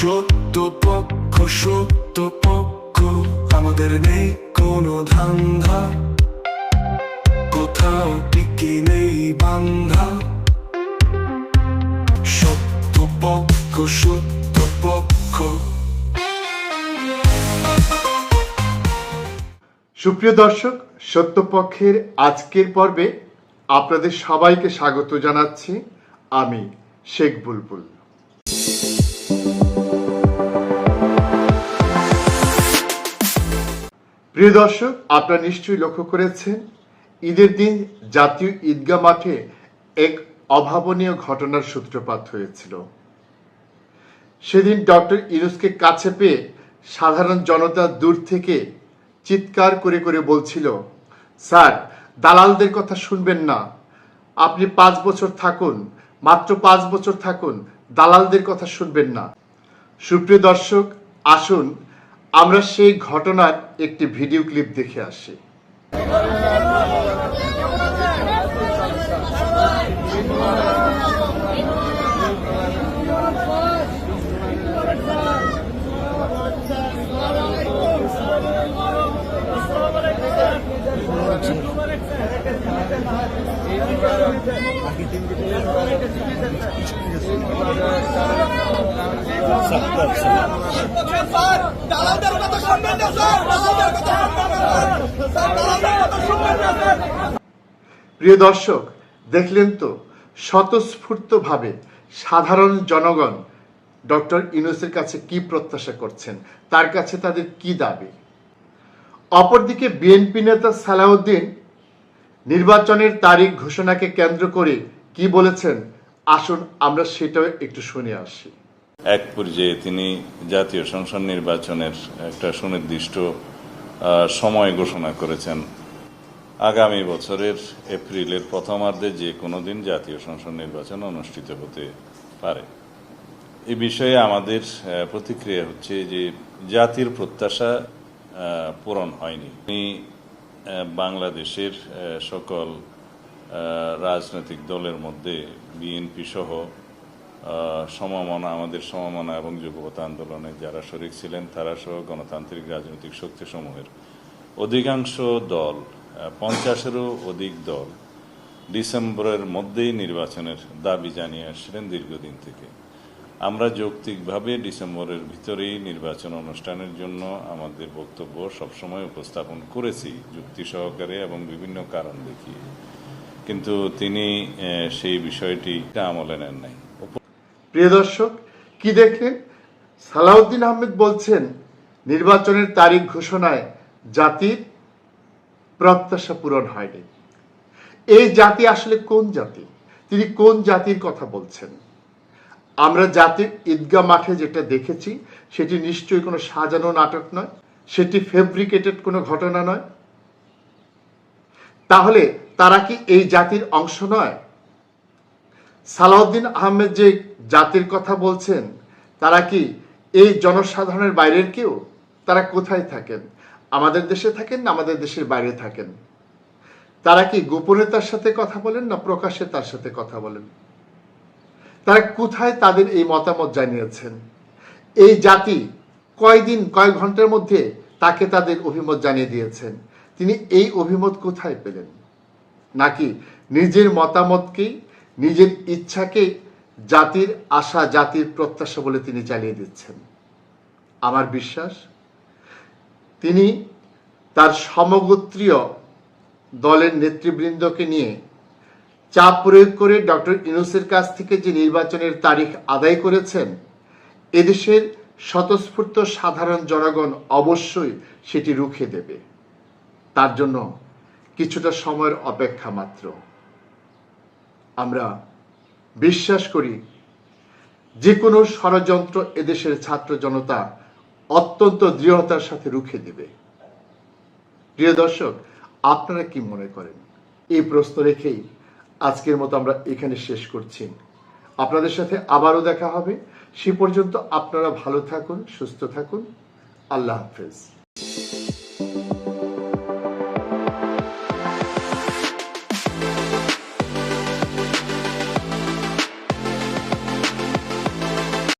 সত্য পক্ষ সত্য পক্ষ আমাদের নেই কোনো ধান্ধা। কোথাও টিকি নেই বান্ধা। সত্য পক্ষ সত্য পক্ষ সুপ্রিয় দর্শক, সত্যপক্ষের আজকের পর্বে আপনাদের সবাইকে স্বাগত জানাচ্ছি আমি শেখ বুলবুল। প্রিয় দর্শক, আপনারা নিশ্চয়ই লক্ষ্য করেছেন, ঈদের দিন জাতীয় ঈদগাহ মাঠে এক অভাবনীয় ঘটনার সূত্রপাত হয়েছিল। সেদিন ডক্টর ইরুসকে কাছে পেয়ে সাধারণ জনতা দূর থেকে চিৎকার করে করে বলছিল, স্যার, দালালদের কথা শুনবেন না। আপনি পাঁচ বছর থাকুন, মাত্র পাঁচ বছর থাকুন, দালালদের কথা শুনবেন না। সুপ্রিয় দর্শক, আসুন আমরা সেই ঘটনার একটি ভিডিও ক্লিপ দেখে আসি। স্যার প্রিয় দর্শক, দেখলেন তো, স্বতঃস্ফূর্তভাবে সাধারণ জনগণ ডক্টর ইউনুসের কাছে কি প্রত্যাশা করছেন? তার কাছে তাদের কি দাবি? অপরদিকে বিএনপি নেতা সালাউদ্দিন নির্বাচনের তারিখ ঘোষণাকে কেন্দ্র করে কি বলেছেন? আসুন আমরা সেটাও একটু শুনে আসি। এক পর্যায়ে তিনি জাতীয় সংসদ নির্বাচনের একটা সুনির্দিষ্ট সময় ঘোষণা করেছেন। আগামী বছরের এপ্রিলের প্রথমার্ধে যে কোনো দিন জাতীয় সংসদ নির্বাচন অনুষ্ঠিত হতে পারে। এ বিষয়ে আমাদের প্রতিক্রিয়া হচ্ছে যে জাতির প্রত্যাশা পূরণ হয়নি। বাংলাদেশের সকল রাজনৈতিক দলের মধ্যে বিএনপি সহ সমমনা, আমাদের সমমনা এবং যুবকতা আন্দোলনে যারা শরিক ছিলেন, তারা সহ গণতান্ত্রিক রাজনৈতিক শক্তিসমূহের অধিকাংশ দল পঞ্চাশেরও অধিক দল ডিসেম্বরের মধ্যেই নির্বাচনের দাবি জানিয়ে আসছিলেন দীর্ঘদিন থেকে। আমরা যৌক্তিকভাবে ডিসেম্বরের ভিতরেই নির্বাচন অনুষ্ঠানের জন্য আমাদের বক্তব্য সবসময় উপস্থাপন করেছি যুক্তি সহকারে এবং বিভিন্ন কারণ দেখিয়ে। কিন্তু তিনি সেই বিষয়টি আমলে নেন নাই। প্রিয় দর্শক, কি দেখলেন সালাউদ্দিন আহমেদ বলছেন, নির্বাচনের তারিখ ঘোষণায় জাতির প্রত্যাশা পূরণ হয়নি। এই জাতি আসলে কোন জাতি? তিনি কোন জাতির কথা বলছেন? আমরা জাতির ঈদগাহ মাঠে যেটা দেখেছি, সেটি নিশ্চয়ই কোনো সাজানো নাটক নয়, সেটি ফেব্রিকেটেড কোনো ঘটনা নয়। তাহলে তারা কি এই জাতির অংশ নয়? সালাউদ্দিন আহমেদ যে জাতির কথা বলছেন, তারা কি এই জনসাধারণের বাইরের কেউ? তারা কোথায় থাকেন? আমাদের দেশে থাকেন না আমাদের দেশের বাইরে থাকেন? তারা কি গোপনে তার সাথে কথা বলেন না প্রকাশ্যে তার সাথে কথা বলেন? তারা কোথায় তাদের এই মতামত জানিয়েছেন? এই জাতি কয়দিন, কয়েক ঘণ্টার মধ্যে তাকে তাদের অভিমত জানিয়ে দিয়েছেন। তিনি এই অভিমত কোথায় পেলেন? নাকি নিজের মতামতকেই নিজের ইচ্ছাকে জাতির আশা, জাতির প্রত্যাশা বলে তিনি চালিয়ে দিচ্ছেন? আমার বিশ্বাস, তিনি তার সমগোত্রীয় দলের নেতৃবৃন্দকে নিয়ে চাপ প্রয়োগ করে ডক্টর ইনুসের কাছ থেকে যে নির্বাচনের তারিখ আদায় করেছেন, এদেশের স্বতঃস্ফূর্ত সাধারণ জনগণ অবশ্যই সেটি রুখে দেবে। তার জন্য কিছুটা সময়ের অপেক্ষা মাত্র। আমরা বিশ্বাস করি যে কোনো ষড়যন্ত্র এদেশের ছাত্র জনতা অত্যন্ত দৃঢ়তার সাথে রুখে দেবে। প্রিয় দর্শক, আপনারা কি মনে করেন? এই প্রশ্ন রেখেই আজকের মতো আমরা এখানে শেষ করছি। আপনাদের সাথে আবারও দেখা হবে। সে পর্যন্ত আপনারা ভালো থাকুন, সুস্থ থাকুন। আল্লাহ হাফেজ।